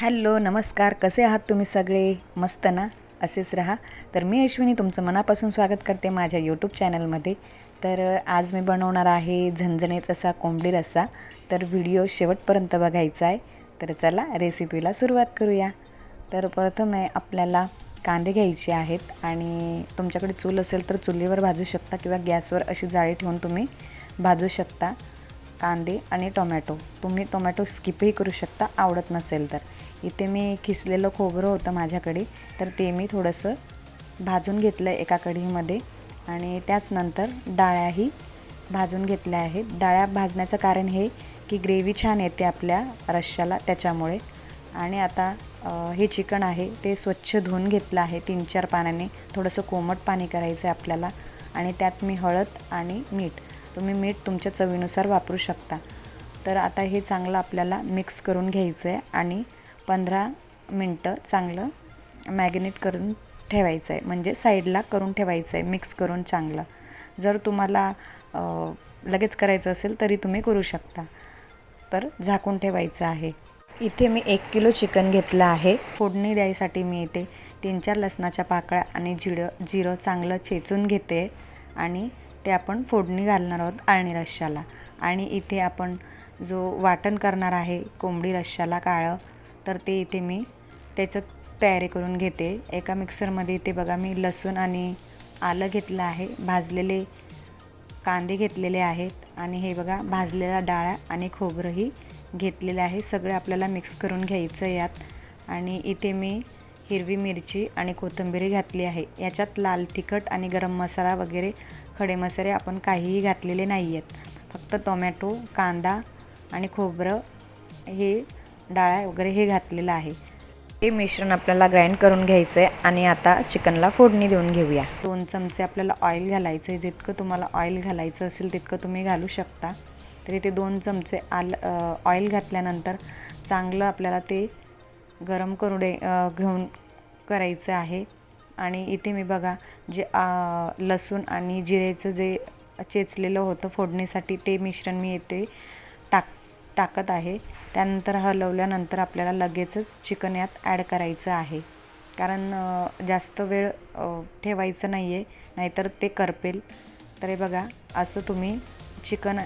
Hello नमस्कार. कसे आहात तुम्ही सगळे? मस्त ना? असेच राहा. तर मी अश्विनी तुमचं मनापासून स्वागत करते माझ्या यूट्यूब चॅनलमध्ये तर आज मी बनवणार आहे झणझणीत असा कोंबडी रस्सा तर व्हिडिओ शेवटपर्यंत बघायचा आहे. तर चला रेसिपीला सुरुवात करूया. तर प्रथम आहे आपल्याला कांदे घ्यायचे आहेत आणि तुमच्याकडे चूल असेल तर चुलीवर भाजू शकता किंवा गॅसवर अशी जाळी ठेवून तुम्ही भाजू शकता. कांदे आणि टोमॅटो. तुम्ही टोमॅटो स्किपही करू शकता आवडत नसेल तर. इथे मी खिसलेलं खोबरं होतं माझ्याकडे तर ते मी थोडंसं भाजून घेतलं एका कढीमध्ये. आणि त्याचनंतर डाळ्याही भाजून घेतल्या आहेत. डाळ्या भाजण्याचं कारण हे की ग्रेव्ही छान येते आपल्या रश्श्याला त्याच्यामुळे. आणि आता हे चिकन आहे ते स्वच्छ धुवून घेतलं आहे. तीन चार पाण्याने थोडंसं कोमट पाणी करायचं आहे आपल्याला. आणि त्यात मी हळद आणि मीठ तुम्ही मीठ तुमच्या चवीनुसार वापरू शकता. तर आता हे चांगलं आपल्याला मिक्स करून घ्यायचं आहे आणि पंधरा मिनटं चांगलं मॅगिनेट करून ठेवायचं आहे म्हणजे साईडला करून ठेवायचं आहे मिक्स करून चांगलं. जर तुम्हाला लगेच करायचं असेल तरी तुम्ही करू शकता. तर झाकून ठेवायचं आहे. इथे मी एक किलो चिकन घेतलं आहे. फोडणी द्यायसाठी मी इथे तीन चार लसणाच्या पाकळ्या आणि जिरं जिरं चांगलं चेचून घेते आणि ते आपण फोडणी घालणार आहोत आळणी रश्श्याला. आणि इथे आपण जो वाटण करणार आहे कोंबडी रश्श्याला काळं तर ते इथे मी त्याचं तयारी करून घेते. एका मिक्सरमध्ये इथे बघा मी लसूण आणि आलं घेतलं आहे भाजलेले कांदे घेतलेले आहेत. आणि हे बघा भाजलेला डाळ आणि खोबरंही घेतलेलं आहे. सगळं आपल्याला मिक्स करून घ्यायचं यात. आणि इथे मी हिरवी मिरची आणि कोथिंबीर घातली आहे. याच्यात लाल तिखट आणि गरम मसाला वगैरे खडे मसाले आपण काहीही घातलेले नाही आहेत फक्त टोमॅटो कांदा आणि खोबरं हे डाळ वगैरे हे घातलेलं आहे. हे मिश्रण आपल्याला ग्राइंड करून घ्यायचं आहे आणि आता चिकनला फोडणी देऊन घेऊया. दोन चमचे आपल्याला ऑइल घालायचं आहे जितकं तुम्हाला ऑइल घालायचं असेल तितकं तुम्ही घालू शकता. तरी ते दोन चमचे आल ऑइल घातल्यानंतर चांगलं आपल्याला ते गरम करू दे घेऊन करायचं आहे. आणि इथे मी बघा जे लसूण आणि जिरेचं जे चेचलेलं होतं फोडणीसाठी ते मिश्रण मी येते टाक टाकत आहे. त्यानंतर हलवल्यानंतर आपल्याला लगेचच चिकन यात ॲड करायचं आहे. कारण जास्त वेळ ठेवायचं नाही आहे नाहीतर ते करपेल. तर हे बघा असं तुम्ही चिकन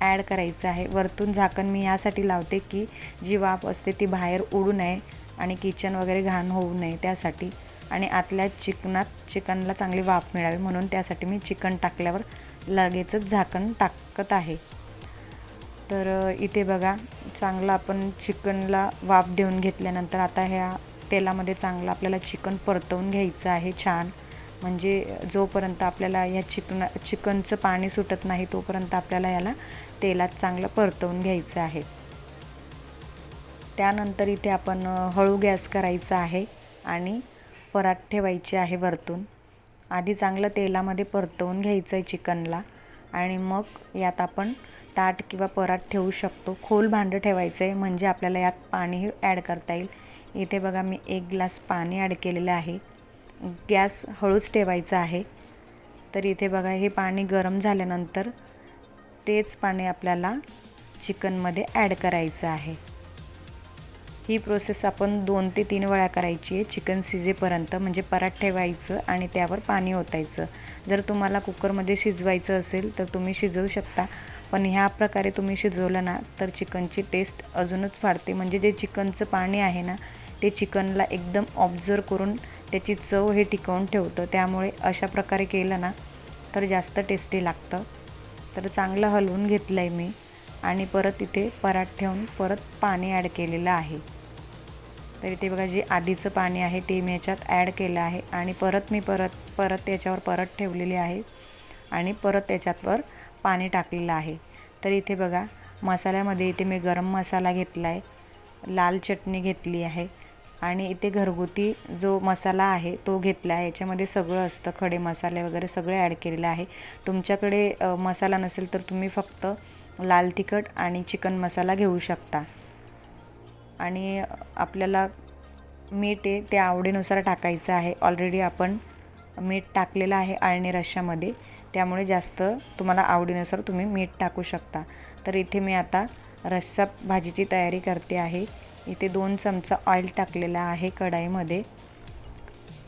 ॲड करायचं आहे. वरतून झाकण मी यासाठी लावते की जी वाफ असते ती बाहेर उडू नये आणि किचन वगैरे घाण होऊ नये त्यासाठी. आणि आतल्या चिकनात चिकनला चांगली वाफ मिळावी म्हणून त्यासाठी मी चिकन टाकल्यावर लगेचच झाकण टाकत आहे. तर इथे बघा चांगलं आपण चिकनला वाफ देऊन घेतल्यानंतर आता ह्या तेलामध्ये चांगलं आपल्याला चिकन परतवून घ्यायचं आहे छान. म्हणजे जोपर्यंत आपल्याला ह्या चिकन चिकनचं पाणी सुटत नाही तोपर्यंत आपल्याला याला तेलात चांगलं परतवून घ्यायचं आहे. त्यानंतर इथे आपण हळू गॅस करायचा आहे आणि परात ठेवायची आहे वरतून. आधी चांगलं तेलामध्ये परतवून घ्यायचं आहे चिकनला आणि मग यात आपण ताट किंवा परात ठेवू शकतो. खोल भांडं ठेवायचं आहे म्हणजे आपल्याला यात पाणीही ॲड करता येईल. इथे बघा मी एक ग्लास पाणी ॲड केलेलं आहे. गॅस हळूच ठेवायचा आहे. तर इथे बघा हे पाणी गरम झाल्यानंतर तेच पाणी आपल्याला चिकनमध्ये ॲड करायचं आहे. ही प्रोसेस आपण दोन ते तीन वेळा करायची आहे. चिकन शिजेपर्यंत म्हणजे परात ठेवायचं आणि त्यावर पाणी ओतायचं. जर तुम्हाला कुकरमध्ये शिजवायचं असेल तर तुम्ही शिजवू शकता. पण ह्या प्रकारे तुम्ही शिजवलं ना तर चिकनची टेस्ट अजूनच वाढते म्हणजे जे चिकनचं पाणी आहे ना ते चिकनला एकदम ऑब्झर्व करून त्याची चव हे टिकवून ठेवतं. त्यामुळे अशा प्रकारे केलं ना तर जास्त टेस्टी लागतं. तर चांगलं हलवून घेतलं आहे मी. आणि परत इथे परात ठेवून परत पाणी ॲड केलेलं आहे. तर इथे बघा जे आधीचं पाणी आहे ते मी याच्यात ॲड केलं आहे आणि परत मी परत परत याच्यावर परत ठेवलेली आहे आणि परत त्याच्यावर पाणी टाकलेलं आहे. तर इथे बघा मसाल्यामध्ये इथे मी गरम मसाला घेतला आहे लाल चटणी घेतली आहे आणि इथे घरगुती जो मसाला आहे तो घेतला आहे. याच्यामध्ये सगळं असतं खडे मसाले वगैरे सगळे ॲड केलेलं आहे. तुमच्याकडे मसाला नसेल तर तुम्ही फक्त लाल तिखट आणि चिकन मसाला घेऊ शकता. आणि आपल्याला मीठ आहे ते आवडीनुसार टाकायचं आहे. ऑलरेडी आपण मीठ टाकलेलं आहे आळणी रश्श्यामध्ये. त्यामुळे जास्त तुम्हाला आवडीनुसार तुम्ही मीठ टाकू शकता. तर इथे मी आता रस्सा भाजीची तयारी करते आहे. इथे दोन चमचा ऑइल टाकलेला आहे कढाईमध्ये.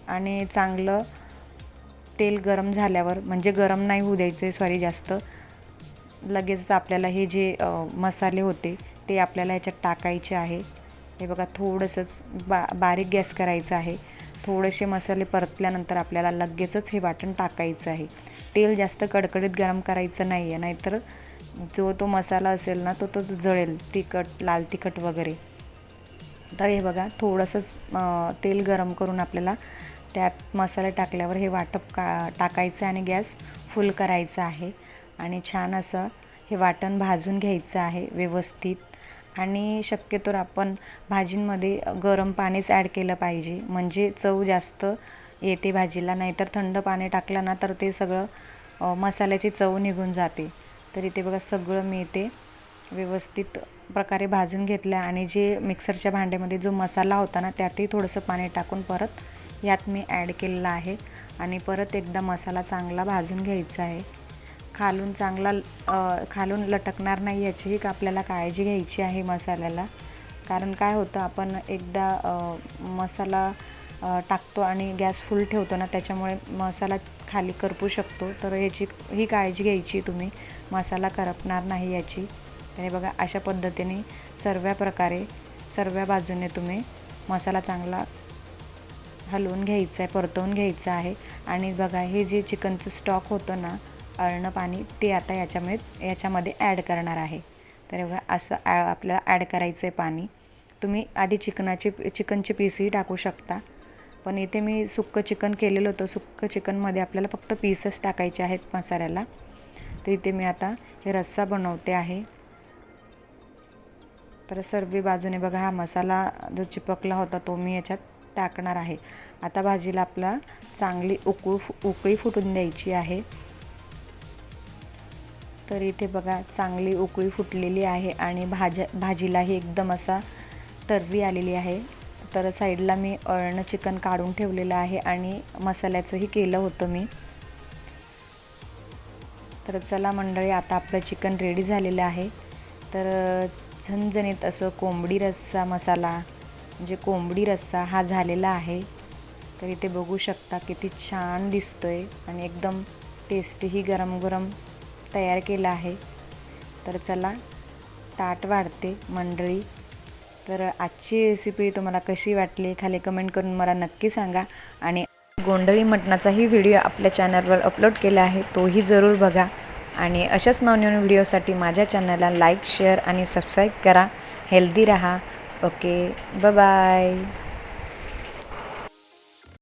आणि चांगलं तेल गरम झाल्यावर म्हणजे गरम नाही होऊ द्यायचं आहे सॉरी जास्त. लगेचच आपल्याला हे जे मसाले होते ते आपल्याला याच्यात टाकायचे आहे. हे बघा थोडंसंच बा बारीक गॅस करायचा आहे. थोडेसे मसाले परतल्यानंतर आपल्याला लगेचच हे वाटण टाकायचं आहे. तेल जास्त कडकडीत गरम करायचं नाही आहे नाहीतर जो तो मसाला असेल ना तो तो जळेल तिखट लाल तिखट वगैरे. तर हे बघा थोडंसंच तेल गरम करून आपल्याला त्यात मसाले टाकल्यावर हे वाटप का टाकायचं आणि गॅस फुल करायचा आहे. आणि छान असं हे वाटण भाजून घ्यायचं आहे व्यवस्थित. आणि शक्यतोवर आपण भाजींमध्ये गरम पाणीच ॲड केलं पाहिजे. म्हणजे चव जास्त येते भाजीला नाहीतर थंड पाणी टाकलं ना तर ते सगळं मसाल्याची चव निघून जाते. तर इथे बघा सगळं मी इथे व्यवस्थित प्रकारे भाजून घेतलं आणि जे मिक्सरच्या भांड्यामध्ये जो मसाला होता ना त्यातही थोडंसं पाणी टाकून परत यात मी ॲड केलेलं आहे. आणि परत एकदा मसाला चांगला भाजून घ्यायचा आहे. खालून चांगला खालून लटकणार नाही याचीही का आपल्याला काळजी घ्यायची आहे मसाल्याला. कारण काय होतं आपण एकदा मसाला टाकतो आणि गॅस फुल ठेवतो ना त्याच्यामुळे मसाला खाली करपू शकतो. तर याची ही काळजी घ्यायची तुम्ही. मसाला करपणार नाही याची. आणि बघा अशा पद्धतीने सर्व प्रकारे सर्व बाजूने तुम्ही मसाला चांगला हलवून घ्यायचा आहे परतवून घ्यायचं आहे. आणि बघा हे जे चिकनचं स्टॉक होतं ना अळणं पाणी ते आता याच्यामध्ये याच्यामध्ये ॲड करणार आहे. तर बघा असं ॲ आपल्याला ॲड करायचं आहे पाणी. तुम्ही आधी चिकनाचे चिकनचे पीसही टाकू शकता. पण इथे मी सुक्कं चिकन केलेलं होतं. सुक्कं चिकनमध्ये आपल्याला फक्त पीसच टाकायचे आहेत मसाल्याला. तर इथे मी आता हे रस्सा बनवते आहे. तर सर्व बाजूने बघा हा मसाला जो चिपकला होता तो मी याच्यात टाकणार आहे. आता भाजीला आपला चांगली उकळू उकळी फुटून द्यायची आहे. तर इथे बघा चांगली उकळी फुटलेली आहे आणि भाज्या भाजीलाही एकदम असा तर्री आलेली आहे. तर साईडला मी अळणं चिकन काढून ठेवलेलं आहे आणि मसाल्याचंही केलं होतं मी. तर चला मंडळी आता आपलं चिकन रेडी झालेलं आहे. तर झणझणीत असं कोंबडी रस्सा मसाला म्हणजे कोंबडी रस्सा हा झालेला आहे. तर इथे बघू शकता किती छान दिसतो आहे आणि एकदम टेस्टीही गरम गरम तयार केला आहे. तर चला ताट वाढते मंडळी. तर आजची रेसिपी तुम्हाला कशी वाटली खाली कमेंट करून मला नक्की सांगा. आणि गोंधळी मटणाचाही व्हिडिओ आपल्या चॅनलवर अपलोड केला आहे तोही जरूर बघा. आणि अशाच नवनवीन व्हिडिओसाठी माझ्या चॅनलला लाईक शेअर आणि सबस्क्राईब करा. हेल्दी राहा. Okay bye